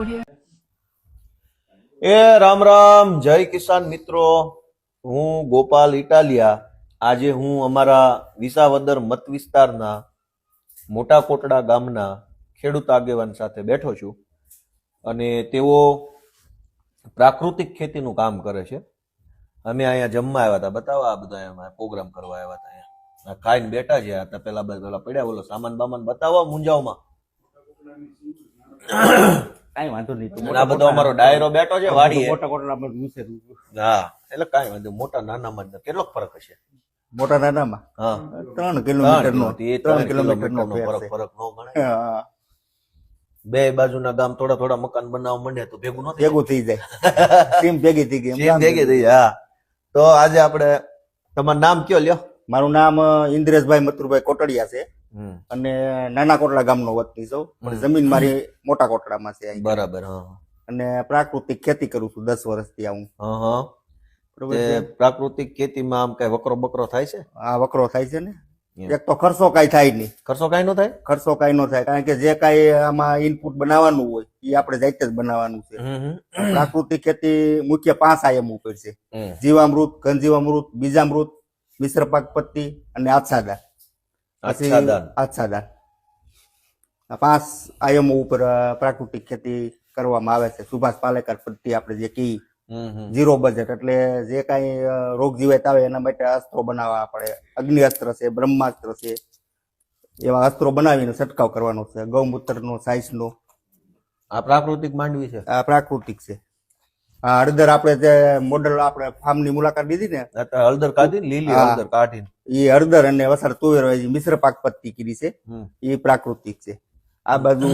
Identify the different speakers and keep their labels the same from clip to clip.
Speaker 1: એ રામ રામ, જય કિસાન મિત્રો. હું ગોપાલ ઇટાલિયા. આજે હું અમારા વિસાવદર મત વિસ્તારના મોટા કોટડા ગામના ખેડૂત આગેવાન સાથે બેઠો છું અને તેઓ પ્રાકૃતિક ખેતીનું કામ કરે છે. અમે અહીંયા જમવા આવ્યા હતા. બતાવો, આ બધા એમાં પ્રોગ્રામ કરવા આવ્યા હતા અહીંયા. ખાઈને બેઠા છે. હતા પેલા પેલા પડ્યા. બોલો, સામાન બામાન બતાવો મુંજાવમાં
Speaker 2: કાંઈ વાંધો નહીં. તો
Speaker 1: આ બધો અમારો ડાયરો બેઠો છે વાડી
Speaker 2: મોટા કોટડા આપણે મૂસે
Speaker 1: હા એટલે કાંઈ વાંધો મોટા નાનામાં કેટલો ફરક હશે?
Speaker 2: મોટા નાનામાં?
Speaker 1: હા.
Speaker 2: ત્રણ કિલોમીટર નો
Speaker 1: ત્રણ
Speaker 2: કિલોમીટર નો
Speaker 1: ફરક ફરક નો ગણાય. બે બાજુના ગામ થોડા થોડા મકાન બનાવવા માંડે તો ભેગું ન
Speaker 2: ભેગું થઈ જાય. ટીમ ભેગી થઈ ગઈ
Speaker 1: સીમ ભેગી થઈ હા. તો આજે આપણે તમારું નામ કયો લ્યો?
Speaker 2: મારું નામ ઇન્દ્રેશભાઈ મથુરભાઈ કોટડિયા છે. અને નાના કોટડા ગામનો વતની છું. પણ જમીન મારી મોટા કોટડામાં છે
Speaker 1: બરાબર
Speaker 2: અને પ્રાકૃતિક ખેતી કરું છું દસ વર્ષથી આવું.
Speaker 1: હા હા? પ્રાકૃતિક ખેતીમાં આમ કઈ વકરો બકરો થાય છે?
Speaker 2: આ વકરો થાય છે ને? એક તો ખર્ચો કાંઈ થાય નહીં.
Speaker 1: ખર્ચો કઈ નો થાય?
Speaker 2: ખર્ચો કાંઈ નો થાય. કારણ કે જે કાંઈ આમાં ઇનપુટ બનાવવાનું હોય એ આપણે જાતે જ બનાવવાનું છે. પ્રાકૃતિક ખેતી મુખ્ય પાંચ આયમ ઉપર છે. જીવામૃત ઘનજીવામૃત બીજામૃત મિશ્ર પાક પત્તી અને આચ્છાદા. પછી. આચ્છાદા. પાંચ આયમો ઉપર પ્રાકૃતિક ખેતી કરવામાં આવે છે. સુભાષ પાલેકર પદ્ધતિ આપણે જે કી. ઝીરો બજેટ એટલે જે કાંઈ રોગ જીવાત આવે એના માટે અસ્ત્રો બનાવવા પડે. અગ્નિ અસ્ત્ર છે બ્રહ્માસ્ત્ર છે એવા અસ્ત્રો બનાવીને છંટકાવ કરવાનો છે. ગૌમૂત્રનો સાઇઝનો
Speaker 1: આ પ્રાકૃતિક માંડવી છે?
Speaker 2: આ પ્રાકૃતિક છે. આ હળદર આપણે જે મોડલ આપણે ફાર્મની મુલાકાત લીધી ને
Speaker 1: હળદર કાઢી લીલી હળદર કાઢી
Speaker 2: એ હળદર અને વસાર તુવેર મિશ્ર પાક પત્તી કીધી છે. એ પ્રાકૃતિક છે. આ બાજુ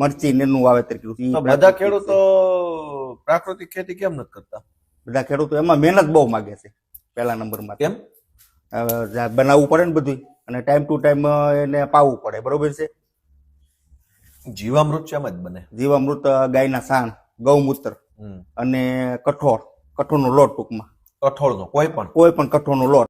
Speaker 2: મરચી નેનું વાવેતર કર્યું છે.
Speaker 1: બધા ખેડૂતો પ્રાકૃતિક ખેતી કેમ નથી કરતા?
Speaker 2: બધા ખેડૂતો એમાં મહેનત બહુ માગે છે પહેલા નંબરમાં.
Speaker 1: કેમ?
Speaker 2: હવે બનાવવું પડે ને બધું અને ટાઈમ ટુ ટાઈમ એને પાવવું પડે બરોબર છે?
Speaker 1: જીવામૃત શેમ જ બને?
Speaker 2: જીવામૃત ગાયના સાણ ગૌમૂત્ર. અને કઠોળ કઠોળનો લોટ ટૂંકમાં.
Speaker 1: કઠોળનો કોઈ પણ.
Speaker 2: કોઈ પણ કઠોળનો લોટ.